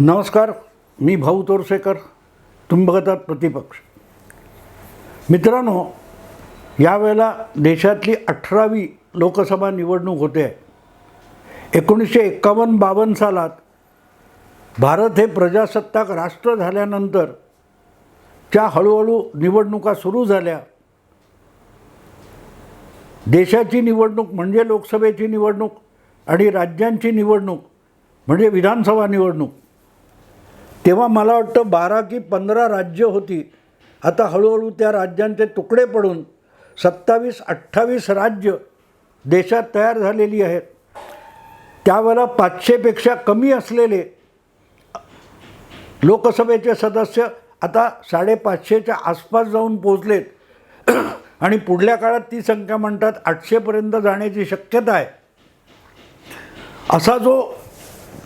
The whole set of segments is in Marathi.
नमस्कार मी भाऊ तोरसेकर तुम्ही बघतात प्रतिपक्ष. मित्रांनो यावेळेला देशातली अठरावी लोकसभा निवडणूक होते. आहे एकोणीसशे एक्कावन्न बावन्न सालात भारत हे प्रजासत्ताक राष्ट्र झाल्यानंतर च्या हळूहळू निवडणुका सुरू झाल्या. देशाची निवडणूक म्हणजे लोकसभेची निवडणूक आणि राज्यांची निवडणूक म्हणजे विधानसभा निवडणूक. तेव्हा मला वाटतं बारा की पंधरा राज्य होती. आता हळूहळू त्या राज्यांचे तुकडे पडून सत्तावीस अठ्ठावीस राज्य देशात तयार झालेली आहेत. त्यावेळेला पाचशेपेक्षा कमी असलेले लोकसभेचे सदस्य आता साडेपाचशेच्या आसपास जाऊन पोचलेत आणि पुढल्या काळात ती संख्या म्हणतात आठशेपर्यंत जाण्याची शक्यता आहे. असा जो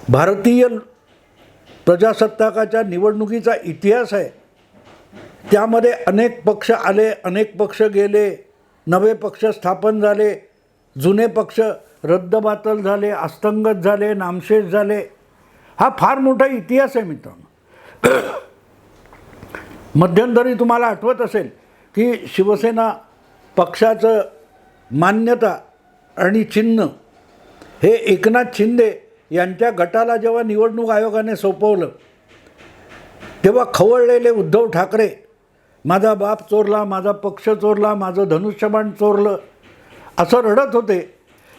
भारतीय प्रजासत्ताकाच्या निवडणुकीचा इतिहास आहे. त्यामध्ये अनेक पक्ष आले अनेक पक्ष गेले नवे पक्ष स्थापन झाले जुने पक्ष रद्दबातल झाले अस्तंगत झाले नामशेष झाले. हा फार मोठा इतिहास आहे मित्रांनो. मध्यंतरी तुम्हाला आठवत असेल की शिवसेना पक्षाचं मान्यता आणि चिन्ह हे एकनाथ शिंदे यांच्या गटाला जेव्हा निवडणूक आयोगाने सोपवलं तेव्हा खवळलेले उद्धव ठाकरे माझा बाप चोरला माझा पक्ष चोरला माझं धनुष्यबाण चोरलं असं रडत होते.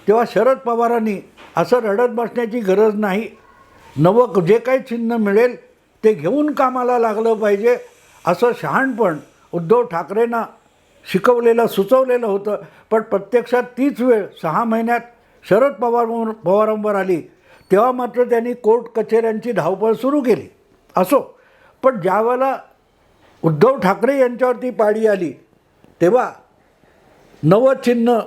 तेव्हा शरद पवारांनी असं रडत बसण्याची गरज नाही. नवं जे काही चिन्ह मिळेल ते घेऊन कामाला लागलं पाहिजे असं शहाणपण उद्धव ठाकरेंना शिकवलेलं सुचवलेलं होतं. पण प्रत्यक्षात तीच वेळ सहा महिन्यात शरद पवार पवारांवर आली. तेव्हा मात्र त्यांनी कोर्ट कचेऱ्यांची धावपळ सुरू केली. असो पण ज्यावेळेला उद्धव ठाकरे यांच्यावरती पाळी आली तेव्हा नवं चिन्ह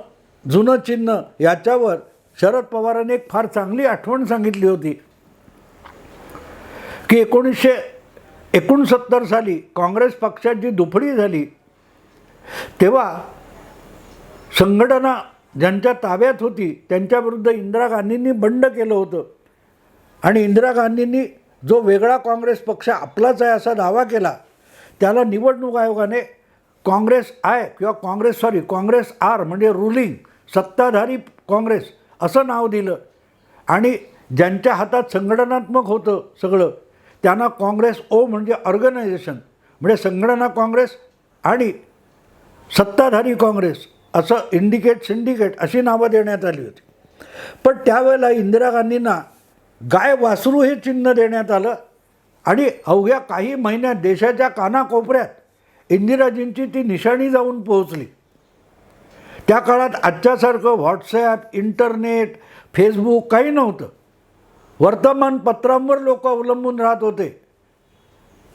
जुनं चिन्ह याच्यावर शरद पवारांनी एक फार चांगली आठवण सांगितली होती. की एकोणीसशे एकोणसत्तर साली काँग्रेस पक्षाची दुफडी झाली तेव्हा संघटना ज्यांच्या ताब्यात होती त्यांच्याविरुद्ध इंदिरा गांधींनी बंड केलं होतं. आणि इंदिरा गांधींनी जो वेगळा काँग्रेस पक्ष आपलाच आहे असा दावा केला त्याला निवडणूक आयोगाने काँग्रेस आय किंवा काँग्रेस सॉरी काँग्रेस आर म्हणजे रुलिंग सत्ताधारी काँग्रेस असं नाव दिलं. आणि ज्यांच्या हातात संघटनात्मक होतं सगळं त्यांना काँग्रेस ओ म्हणजे ऑर्गनायझेशन म्हणजे संघटना काँग्रेस आणि सत्ताधारी काँग्रेस असं इंडिकेट सिंडिकेट अशी नावं देण्यात आली होती. पण त्यावेळेला इंदिरा गांधींना गाय वासरू हे चिन्ह देण्यात आलं. आणि अवघ्या काही महिन्यात देशाच्या कानाकोपऱ्यात इंदिराजींची ती निशाणी जाऊन पोहोचली. त्या काळात आजच्यासारखं व्हॉट्सॲप इंटरनेट फेसबुक काही नव्हतं. वर्तमानपत्रांवर लोक अवलंबून राहत होते.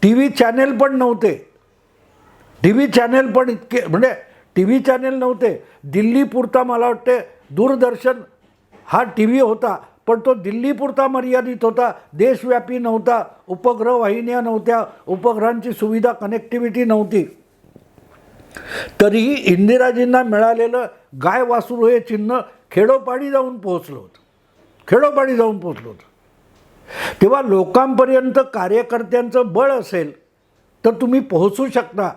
टी व्ही चॅनेल पण नव्हते. टी व्ही चॅनेल पण इतके म्हणजे टी व्ही चॅनेल नव्हते. दिल्लीपुरता मला वाटते दूरदर्शन हा टी व्ही होता. पण तो दिल्लीपुरता मर्यादित होता देशव्यापी नव्हता उपग्रह वाहिन्या नव्हत्या उपग्रहांची सुविधा कनेक्टिव्हिटी नव्हती. तरीही इंदिराजींना मिळालेलं गाय वासरू हे चिन्ह खेडोपाडी जाऊन पोहोचलं होतं. खेडोपाडी जाऊन पोहोचलं होतं. तेव्हा लोकांपर्यंत कार्यकर्त्यांचं बळ असेल तर तुम्ही पोहोचू शकता.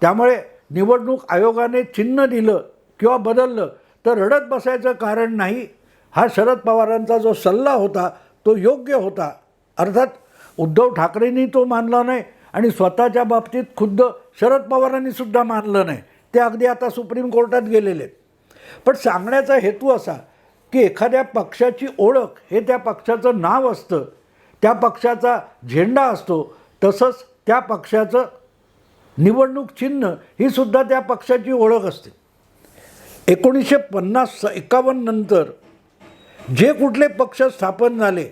त्यामुळे निवडणूक आयोगाने चिन्ह दिलं किंवा बदललं तर रडत बसायचं कारण नाही. हा शरद पवारांचा जो सल्ला होता तो योग्य होता. अर्थात उद्धव ठाकरेंनी तो मानला नाही आणि स्वतःच्या बाबतीत खुद्द शरद पवारांनी सुद्धा मानलं नाही. ते अगदी आता सुप्रीम कोर्टात गेलेले आहेत. पण सांगण्याचा हेतू असा की एखाद्या पक्षाची ओळख हे त्या पक्षाचं नाव असतं त्या पक्षाचा झेंडा असतो तसंच त्या पक्षाचं निवडणूक चिन्ह ही सुद्धा त्या पक्षाची ओळख असते. एकोणीसशे पन्नास एकावन्न नंतर जे कुठले पक्ष स्थापन झाले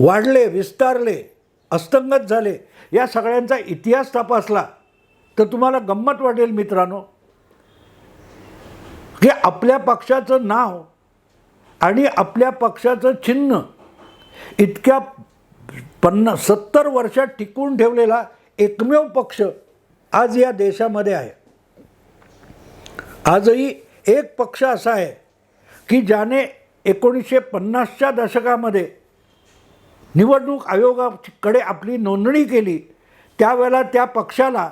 वाढले विस्तारले अस्तंगत झाले या सगळ्यांचा इतिहास तपासला तर तुम्हाला गंमत वाटेल मित्रांनो की आपल्या पक्षाचं नाव आणि आपल्या पक्षाचं चिन्ह इतक्या पन्नास सत्तर वर्षात टिकून ठेवलेला एकमेव पक्ष आज या देशामध्ये आहे. आजही एक पक्ष असा आहे की ज्याने एकोणीसशे पन्नासच्या दशकामध्ये निवडणूक आयोगाकडे आपली नोंदणी केली त्यावेळेला त्या पक्षाला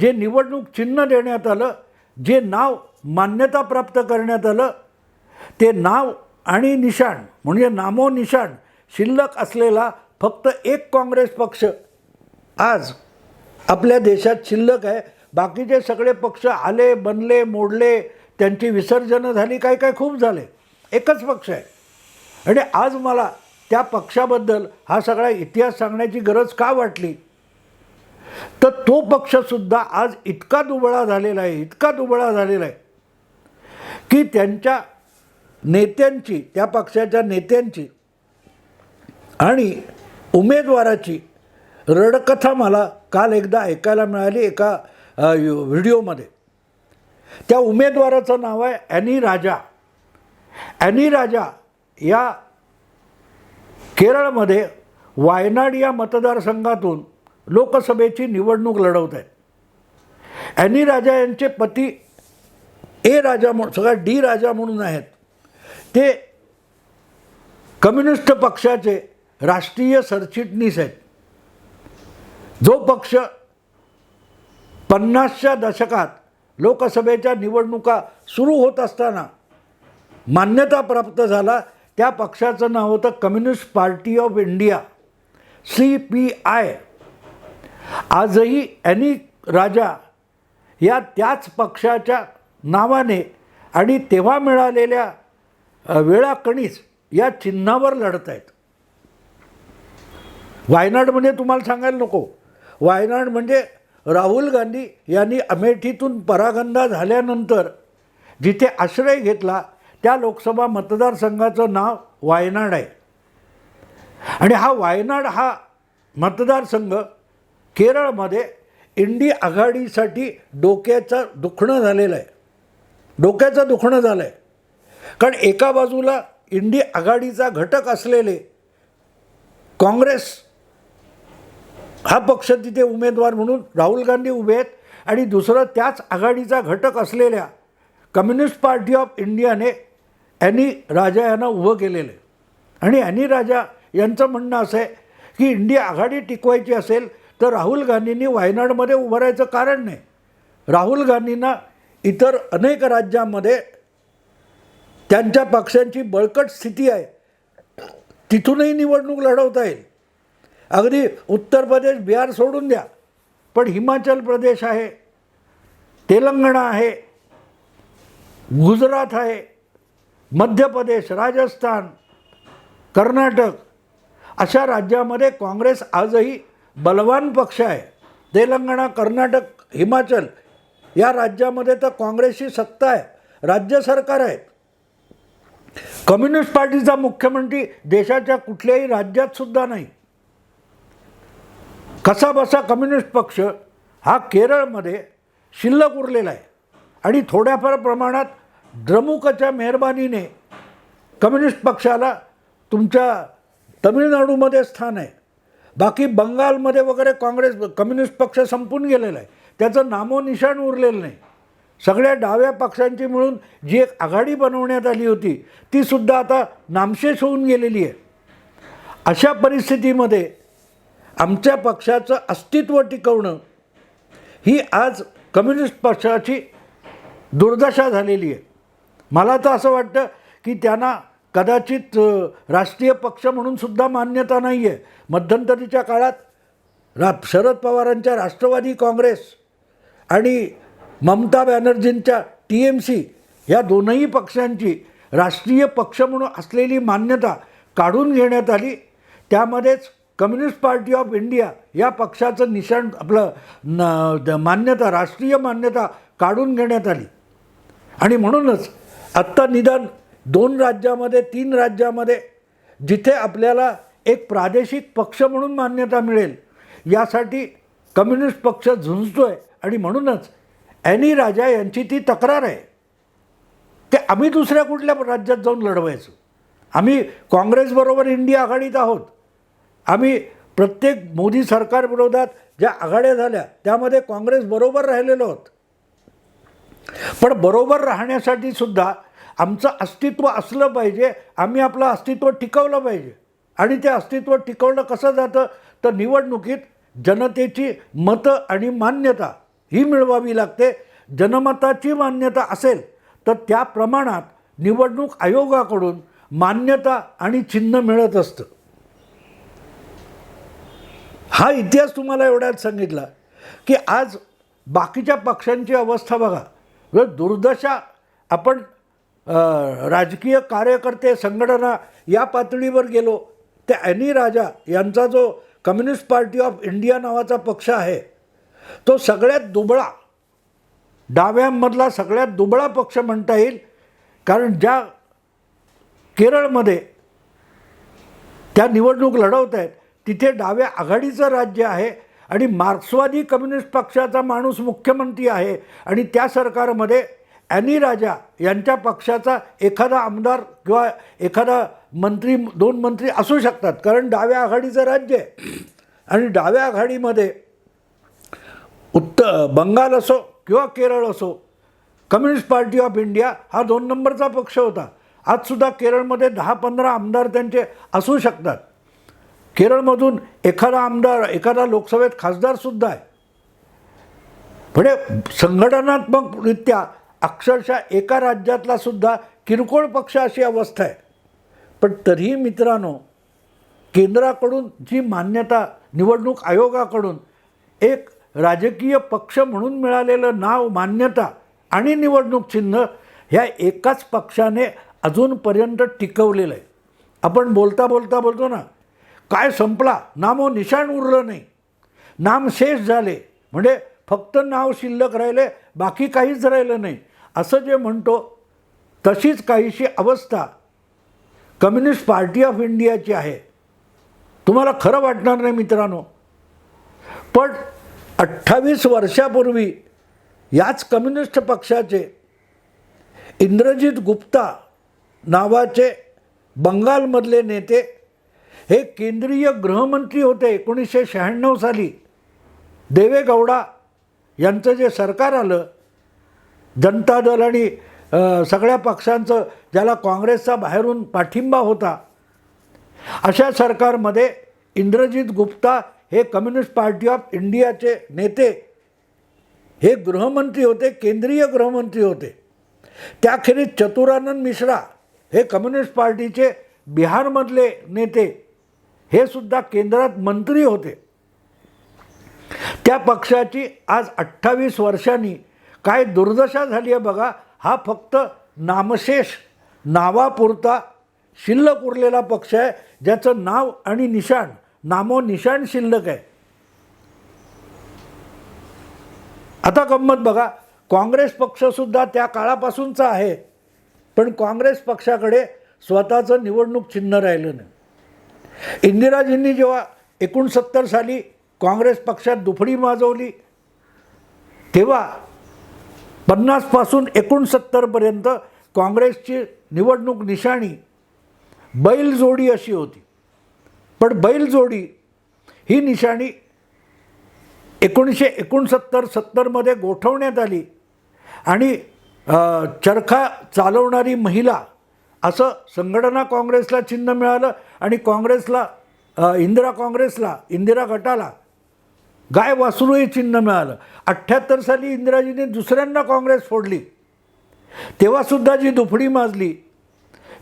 जे निवडणूक चिन्ह देण्यात आलं जे नाव मान्यता प्राप्त करण्यात आलं ते नाव आणि निशाण म्हणजे नामोनिशाण शिल्लक असलेला फक्त एक काँग्रेस पक्ष आज आपल्या देशात शिल्लक आहे. बाकीचे सगळे पक्ष आले बनले मोडले त्यांची विसर्जनं झाली काय काय खूप झाले. एकच पक्ष आहे. आणि आज मला त्या पक्षाबद्दल हा सगळा इतिहास सांगण्याची गरज का वाटली? तर तो पक्षसुद्धा आज इतका दुबळा झालेला आहे इतका दुबळा झालेला आहे की त्यांच्या नेत्यांची त्या पक्षाच्या नेत्यांची आणि उमेदवाराची रडकथा मला काल एकदा ऐकायला मिळाली एका व्हिडिओमध्ये. त्या उमेदवाराचं नाव आहे ॲनी राजा. ॲनी राजा या केरळमध्ये वायनाड या मतदारसंघातून लोकसभेची निवडणूक लढवत आहेत. ॲनी राजा यांचे पती ए राजा म्हणून सगळा डी राजा म्हणून आहेत. ते कम्युनिस्ट पक्षाचे राष्ट्रीय सरचिटणीस आहेत. जो पक्ष पन्नासच्या दशकात लोकसभेच्या निवडणुका सुरू होत असताना मान्यता प्राप्त झाला. त्या पक्षाचं नाव होतं communist party of India C P I. आजही ॲनी राजा या त्याच पक्षाच्या नावाने आणि तेव्हा मिळालेल्या वेळाकणीच या चिन्हावर लढत आहेत. वायनाडमध्ये तुम्हाला सांगायला नको. वायनाड म्हणजे राहुल गांधी यांनी अमेठीतून परागंदा झाल्यानंतर जिथे आश्रय घेतला त्या लोकसभा मतदारसंघाचं नाव वायनाड आहे. आणि हा वायनाड हा मतदारसंघ केरळमध्ये इंडी आघाडीसाठी डोक्याचं दुखणं झालेलं आहे. डोक्याचं दुखणं झालं आहे कारण एका बाजूला इंडी आघाडीचा घटक असलेले काँग्रेस हा पक्ष तिथे उमेदवार म्हणून राहुल गांधी उभे आहेत. आणि दुसरं त्याच आघाडीचा घटक असलेल्या कम्युनिस्ट पार्टी ऑफ इंडियाने ॲनी राजा यांना उभं केलेलं आहे. आणि ॲनी राजा यांचं म्हणणं असं आहे की इंडिया आघाडी टिकवायची असेल तर राहुल गांधींनी वायनाडमध्ये उभं राहायचं कारण नाही. राहुल गांधींना इतर अनेक राज्यांमध्ये त्यांच्या पक्षांची बळकट स्थिती आहे. तिथूनही निवडणूक लढवता येईल. अगदी उत्तर प्रदेश बिहार सोडून द्या. पण हिमाचल प्रदेश आहे तेलंगणा आहे गुजरात आहे मध्य प्रदेश राजस्थान कर्नाटक अशा राज्यामध्ये काँग्रेस आजही बलवान पक्ष आहे. तेलंगणा कर्नाटक हिमाचल या राज्यामध्ये तर काँग्रेसची सत्ता आहे. राज्य सरकार आहेत. कम्युनिस्ट पार्टीचा मुख्यमंत्री देशाच्या कुठल्याही राज्यात सुद्धा नाही. कसाबसा कम्युनिस्ट पक्ष हा केरळमध्ये शिल्लक उरलेला आहे. आणि थोड्याफार प्रमाणात द्रमुकच्या मेहरबानीने कम्युनिस्ट पक्षाला तुमच्या तमिळनाडूमध्ये स्थान आहे. बाकी बंगालमध्ये वगैरे काँग्रेस कम्युनिस्ट पक्ष संपून गेलेला आहे. त्याचं नामोनिशाण उरलेलं नाही. सगळ्या डाव्या पक्षांची मिळून जी एक आघाडी बनवण्यात आली होती ती सुद्धा आता नामशेष होऊन गेलेली आहे. अशा परिस्थितीमध्ये आमच्या पक्षाचं अस्तित्व टिकवणं ही आज कम्युनिस्ट पक्षाची दुर्दशा झालेली आहे. मला तर असं वाटतं की त्यांना कदाचित राष्ट्रीय पक्ष म्हणून सुद्धा मान्यता नाही आहे मध्यंतरीच्या काळात रा शरद पवारांच्या राष्ट्रवादी काँग्रेस आणि ममता बॅनर्जींच्या टी एम सी या दोनही पक्षांची राष्ट्रीय पक्ष म्हणून असलेली मान्यता काढून घेण्यात आली. त्यामध्येच कम्युनिस्ट पार्टी ऑफ इंडिया या पक्षाचं निशाण आपलं न द- मान्यता राष्ट्रीय मान्यता काढून घेण्यात आली. आणि म्हणूनच आत्ता निदान दोन राज्यामध्ये तीन राज्यामध्ये जिथे आपल्याला एक प्रादेशिक पक्ष म्हणून मान्यता मिळेल यासाठी कम्युनिस्ट पक्ष झुंजतो आहे आणि म्हणूनच ॲनी राजा यांची ती तक्रार आहे. ते आम्ही दुसऱ्या कुठल्या राज्यात जाऊन लढवायचो? आम्ही काँग्रेसबरोबर इंडिया आघाडीत आहोत. आम्ही प्रत्येक मोदी सरकारविरोधात ज्या आघाड्या झाल्या त्यामध्ये काँग्रेस बरोबर राहिलेलो आहोत पण बरोबर राहण्यासाठी सुद्धा आमचं अस्तित्व असलं पाहिजे आम्ही आपलं अस्तित्व टिकवलं पाहिजे. आणि ते अस्तित्व टिकवलं कसं जातं? तर निवडणुकीत जनतेची मतं आणि मान्यता ही मिळवावी लागते. जनमताची मान्यता असेल तर त्या प्रमाणात निवडणूक आयोगाकडून मान्यता आणि चिन्ह मिळत असतं. हा इतिहास तुम्हाला एवढ्यात सांगितला की आज बाकीच्या पक्षांची अवस्था बघा. दुर्दशा आपण राजकीय कार्यकर्ते संघटना या पातळीवर गेलो ते ॲनी राजा यांचा जो कम्युनिस्ट पार्टी ऑफ इंडिया नावाचा पक्ष आहे तो सगळ्यात दुबळा डाव्यांमधला सगळ्यात दुबळा पक्ष म्हणता येईल. कारण ज्या केरळमध्ये त्या निवडणूक लढवत आहेत तिथे डाव्या आघाडीचं राज्य आहे आणि मार्क्सवादी कम्युनिस्ट पक्षाचा माणूस मुख्यमंत्री आहे. आणि त्या सरकारमध्ये ॲनी राजा यांच्या पक्षाचा एखादा आमदार किंवा एखादा मंत्री दोन मंत्री असू शकतात. कारण डाव्या आघाडीचं राज्य आहे. आणि डाव्या आघाडीमध्ये उत्तर बंगाल असो किंवा केरळ असो कम्युनिस्ट पार्टी ऑफ इंडिया हा दोन नंबरचा पक्ष होता. आजसुद्धा केरळमध्ये दहा पंधरा आमदार त्यांचे असू शकतात. केरळमधून एखादा आमदार एखादा लोकसभेत खासदारसुद्धा आहे. म्हणजे संघटनात्मकरित्या अक्षरशः एका राज्यातला सुद्धा किरकोळ पक्ष अशी अवस्था आहे. पण तरीही मित्रांनो केंद्राकडून जी मान्यता निवडणूक आयोगाकडून एक राजकीय पक्ष म्हणून मिळालेलं नाव मान्यता आणि निवडणूक चिन्ह ह्या एकाच पक्षाने अजूनपर्यंत टिकवलेलं आहे. आपण बोलता बोलता बोलतो ना काय संपला? नामो निशाण उरलं नाही. नाम शेष झाले. म्हणजे फक्त नाव शिल्लक राहिले बाकी काहीच राहिलं नाही. असं जे म्हणतो तशीच काहीशी अवस्था कम्युनिस्ट पार्टी ऑफ इंडियाची आहे. तुम्हाला खरं वाटणार नाही मित्रांनो. पण अठ्ठावीस वर्षापूर्वी याच कम्युनिस्ट पक्षाचे इंद्रजित गुप्ता नावाचे बंगालमधले नेते हे केंद्रीय गृहमंत्री होते एकोणीसशे शहाण्णव साली. देवेगौडा यांचं जे सरकार आलं जनता दल आणि सगळ्या पक्षांचं ज्याला काँग्रेसचा बाहेरून पाठिंबा होता अशा सरकारमध्ये इंद्रजित गुप्ता हे कम्युनिस्ट पार्टी ऑफ इंडियाचे नेते हे गृहमंत्री होते केंद्रीय गृहमंत्री होते. त्याखेरीज चतुरानंद मिश्रा हे कम्युनिस्ट पार्टीचे बिहारमधले नेते हे सुद्धा केंद्रात मंत्री होते. त्या पक्षाची आज अठ्ठावीस वर्षांनी काय दुर्दशा झाली आहे बघा हा फक्त नामशेष नावापुरता शिल्लक उरलेला पक्ष आहे ज्याचं नाव आणि निशाण नामो निशाण शिल्लक आहे. आता गंमत बघा काँग्रेस पक्षसुद्धा त्या काळापासूनचा आहे पण काँग्रेस पक्षाकडे स्वतःचं निवडणूक चिन्ह राहिलं नाही. इंदिराजींनी जेव्हा एकोणसत्तर साली काँग्रेस पक्षात दुफडी माजवली तेव्हा पन्नासपासून एकोणसत्तरपर्यंत काँग्रेसची निवडणूक निशाणी बैलजोडी अशी होती. पण बैलजोडी ही निशाणी एकोणीसशे एकोणसत्तर सत्तरमध्ये गोठवण्यात आली आणि चरखा चालवणारी महिला असं संघटना काँग्रेसला चिन्ह मिळालं आणि काँग्रेसला इंदिरा काँग्रेसला इंदिरा गटाला गाय वासरू हे चिन्ह मिळालं. अठ्ठ्याहत्तर साली इंदिराजीने दुसऱ्यांना काँग्रेस फोडली. तेव्हासुद्धा जी दुफडी माजली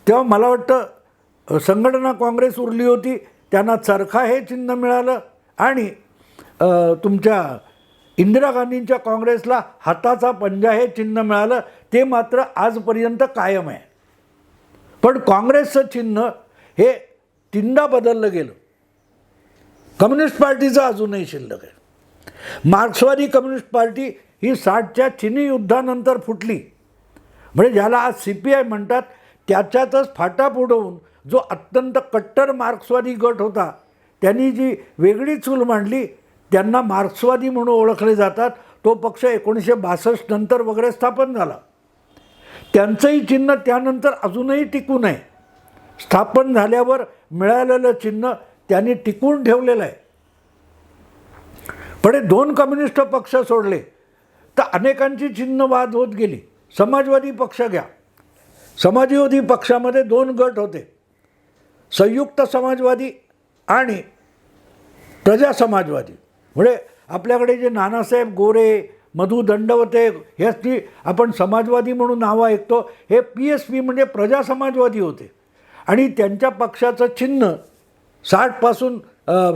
तेव्हा मला वाटतं संघटना काँग्रेस उरली होती त्यांना चरखा हे चिन्ह मिळालं आणि तुमच्या इंदिरा गांधींच्या काँग्रेसला हाताचा पंजा हे चिन्ह मिळालं ते मात्र आजपर्यंत कायम आहे. पण काँग्रेसचं चिन्ह हे तीनदा बदललं गेलं. कम्युनिस्ट पार्टीचं अजूनही शिल्लक आहे. मार्क्सवादी कम्युनिस्ट पार्टी ही साठच्या चिनी युद्धानंतर फुटली. म्हणजे ज्याला आज सी पी आय म्हणतात त्याच्यातच फाटा फुडवून जो अत्यंत कट्टर मार्क्सवादी गट होता त्यांनी जी वेगळी चूल मांडली त्यांना मार्क्सवादी म्हणून ओळखले जातात. तो पक्ष एकोणीसशे बासष्ट नंतर वगैरे स्थापन झाला. त्यांचंही चिन्ह त्यानंतर अजूनही टिकून आहे स्थापन झाल्यावर मिळालेलं चिन्ह त्यांनी टिकून ठेवलेलं आहे. पण हे दोन कम्युनिस्ट पक्ष सोडले तर अनेकांची चिन्ह वाद होत गेली. समाजवादी पक्ष घ्या. समाजवादी पक्षामध्ये दोन गट होते. संयुक्त समाजवादी आणि प्रजा समाजवादी म्हणजे आपल्याकडे जे नानासाहेब गोरे मधु दंडवते ह्याची आपण समाजवादी म्हणून नावं ऐकतो. हे पी एस पी म्हणजे प्रजा समाजवादी होते. आणि त्यांच्या पक्षाचं चिन्ह साठपासून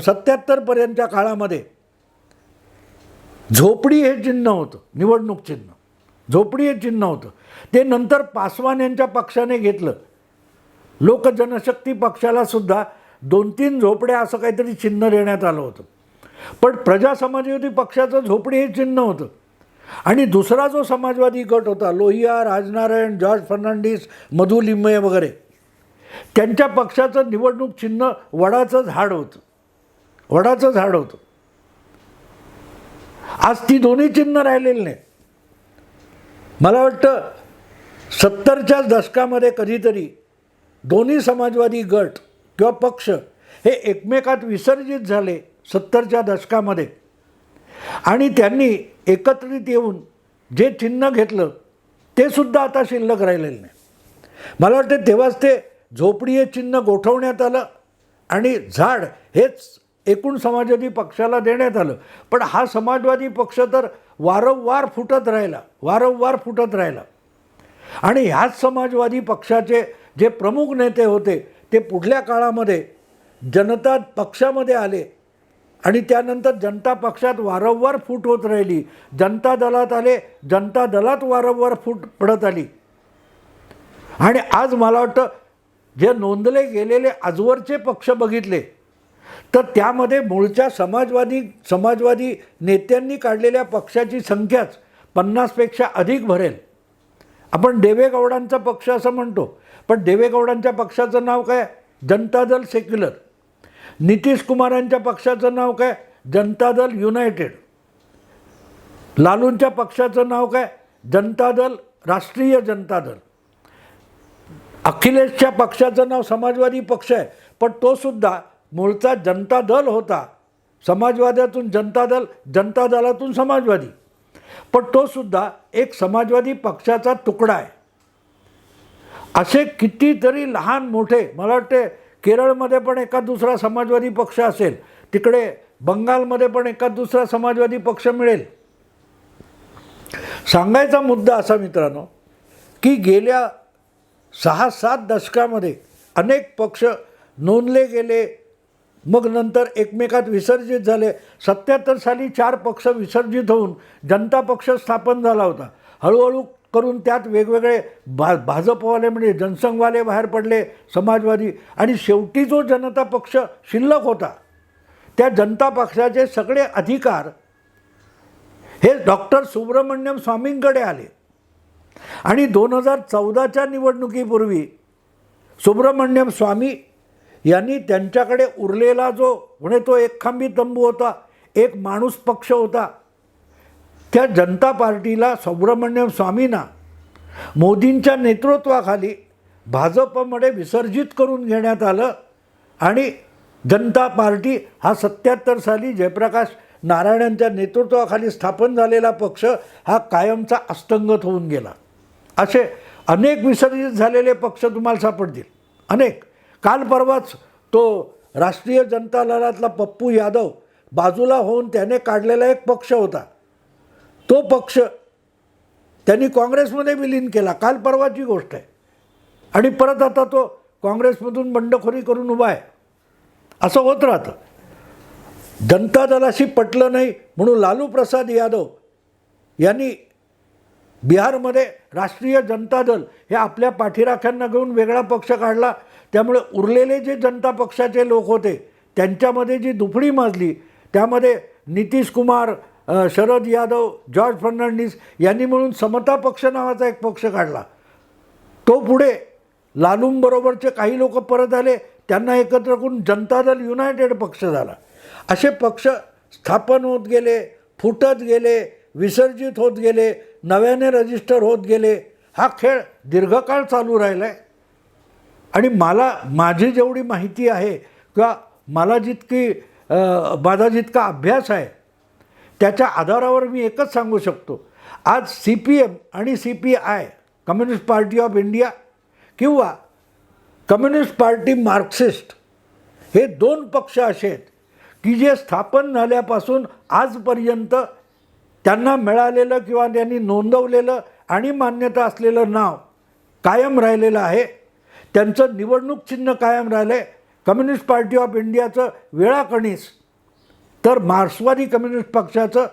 सत्याहत्तरपर्यंतच्या काळामध्ये झोपडी हे चिन्ह होतं. निवडणूक चिन्ह. झोपडी हे चिन्ह होतं. ते नंतर पासवान यांच्या पक्षाने घेतलं. लोकजनशक्ती पक्षाला सुद्धा दोन तीन झोपड्या असं काहीतरी चिन्ह देण्यात आलं होतं. पण प्रजा समाजवादी पक्षाचं झोपडी हे चिन्ह होतं. आणि दुसरा जो समाजवादी गट होता लोहिया राजनारायण जॉर्ज फर्नांडिस मधु लिंबे वगैरे त्यांच्या पक्षाचं निवडणूक चिन्ह वडाचं झाड होतं. वडाचं झाड होतं. आज ती दोन्ही चिन्ह राहिलेली नाही मला वाटतं सत्तरच्या दशकामध्ये कधीतरी दोन्ही समाजवादी गट किंवा पक्ष हे एकमेकात विसर्जित झाले सत्तरच्या दशकामध्ये. आणि त्यांनी एकत्रित येऊन जे चिन्ह घेतलं ते सुद्धा आता शिल्लक राहिलेलं नाही. मला वाटतं तेव्हाच ते झोपडी हे चिन्ह गोठवण्यात आलं आणि झाड हेच एकूण समाजवादी पक्षाला देण्यात आलं. पण हा समाजवादी पक्ष तर वारंवार फुटत राहिला वारंवार फुटत राहिला. आणि ह्याच समाजवादी पक्षाचे जे प्रमुख नेते होते ते पुढल्या काळामध्ये जनता पक्षामध्ये आले आणि त्यानंतर जनता पक्षात वारंवार फूट होत राहिली. जनता दलात आले जनता दलात वारंवार फूट पडत आली. आणि आज मला वाटतं जे नोंदले गेलेले आजवरचे पक्ष बघितले तर त्यामध्ये मूळच्या समाजवादी समाजवादी नेत्यांनी काढलेल्या पक्षाची संख्याच पन्नासपेक्षा अधिक भरेल. आपण देवेगौडांचा पक्ष असं म्हणतो पण देवेगौडांच्या पक्षाचं नाव काय? जनता दल सेक्युलर. नितीश कुमारांच्या पक्षाचं नाव काय? जनता दल युनायटेड. लालूंच्या पक्षाचं नाव काय? जनता दल राष्ट्रीय जनता दल. अखिलेशच्या पक्षाचं नाव समाजवादी पक्ष आहे पण तो सुद्धा मूळचा जनता दल होता. समाजवाद्यातून जनता दल जनता दलातून समाजवादी. पण तो सुद्धा एक समाजवादी पक्षाचा तुकडा आहे. असे कितीतरी लहान मोठे मला वाटते केरळमध्ये पण एका दुसरा समाजवादी पक्ष असेल तिकडे बंगालमध्ये पण एका दुसरा समाजवादी पक्ष मिळेल. सांगायचा मुद्दा असा मित्रांनो की गेल्या सहा सात दशकामध्ये अनेक पक्ष नोंदले गेले मग नंतर एकमेकात विसर्जित झाले. सत्याहत्तर साली चार पक्ष विसर्जित होऊन जनता पक्ष स्थापन झाला होता. हळूहळू करून त्यात वेगवेगळे भा भाजपवाले म्हणजे जनसंघवाले बाहेर पडले समाजवादी. आणि शेवटी जो जनता पक्ष शिल्लक होता त्या जनता पक्षाचे सगळे अधिकार हे डॉक्टर सुब्रमण्यम स्वामींकडे आले. आणि दोन हजार चौदाच्या निवडणुकीपूर्वी सुब्रमण्यम स्वामी यांनी त्यांच्याकडे उरलेला जो म्हणजे तो एक खांबी तंबू होता एक माणूस पक्ष होता त्या जनता पार्टीला सुब्रमण्यम स्वामींना मोदींच्या नेतृत्वाखाली भाजपमध्ये विसर्जित करून घेण्यात आलं आणि जनता पार्टी हा सत्याहत्तर साली जयप्रकाश नारायणांच्या नेतृत्वाखाली स्थापन झालेला पक्ष हा कायमचा अस्तंगत होऊन गेला. असे अनेक विसर्जित झालेले पक्ष तुम्हाला सापडतील. अनेक. काल परवाच तो राष्ट्रीय जनता दलातला पप्पू यादव बाजूला होऊन त्याने काढलेला एक पक्ष होता. तो पक्ष त्यांनी काँग्रेसमध्ये विलीन केला. काल परवाची गोष्ट आहे. आणि परत आता तो काँग्रेसमधून बंडखोरी करून उभा आहे. असं होत राहतं. जनता दलाशी पटलं नाही म्हणून लालू प्रसाद यादव यांनी बिहारमध्ये राष्ट्रीय जनता दल हे आपल्या पाठीराख्यांना घेऊन वेगळा पक्ष काढला. त्यामुळे उरलेले जे जनता पक्षाचे लोक होते त्यांच्यामध्ये जी दुफडी माजली त्यामध्ये नितीश कुमार शरद यादव जॉर्ज फर्नांडिस यांनी मिळून समता पक्ष नावाचा एक पक्ष काढला. तो पुढे लालूंबरोबरचे काही लोक परत आले त्यांना एकत्र करून जनता दल युनायटेड पक्ष झाला. असे पक्ष स्थापन होत गेले फुटत गेले विसर्जित होत गेले नव्याने रजिस्टर होत गेले. हा खेळ दीर्घकाळ चालू राहिला आहे आणि मला माझी जेवढी माहिती आहे किंवा मला जितकी माझा जितका अभ्यास आहे त्याच्या आधारावर मी एकच सांगू शकतो. आज सी पी एम आणि C P I Communist Party of India किंवा कम्युनिस्ट पार्टी मार्क्सिस्ट हे दोन पक्ष असे आहेत की जे स्थापन झाल्यापासून आजपर्यंत त्यांना मिळालेलं किंवा त्यांनी नोंदवलेलं आणि मान्यता असलेलं नाव कायम राहिलेलं आहे. त्यांचं निवडणूक चिन्ह कायम राहिलं आहे कम्युनिस्ट पार्टी ऑफ इंडियाचं वेळाकणीस तर मार्क्सवादी कम्युनिस्ट पक्षाचं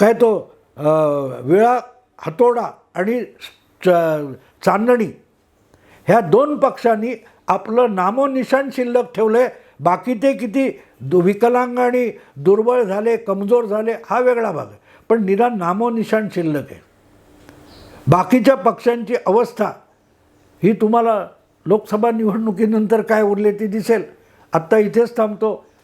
काय तो वेळा विळा हातोडा आणि च- चांदणी ह्या दोन पक्षांनी आपलं नामोनिशाण शिल्लक ठेवलं आहे बाकी ते किती दु विकलांग आणि दुर्बळ झाले कमजोर झाले हा वेगळा भाग आहे. पण निदान नामोनिशाण शिल्लक आहे. बाकीच्या पक्षांची अवस्था ही तुम्हाला लोकसभा निवडणुकीनंतर काय उरले ती दिसेल. आत्ता इथेच थांबतो.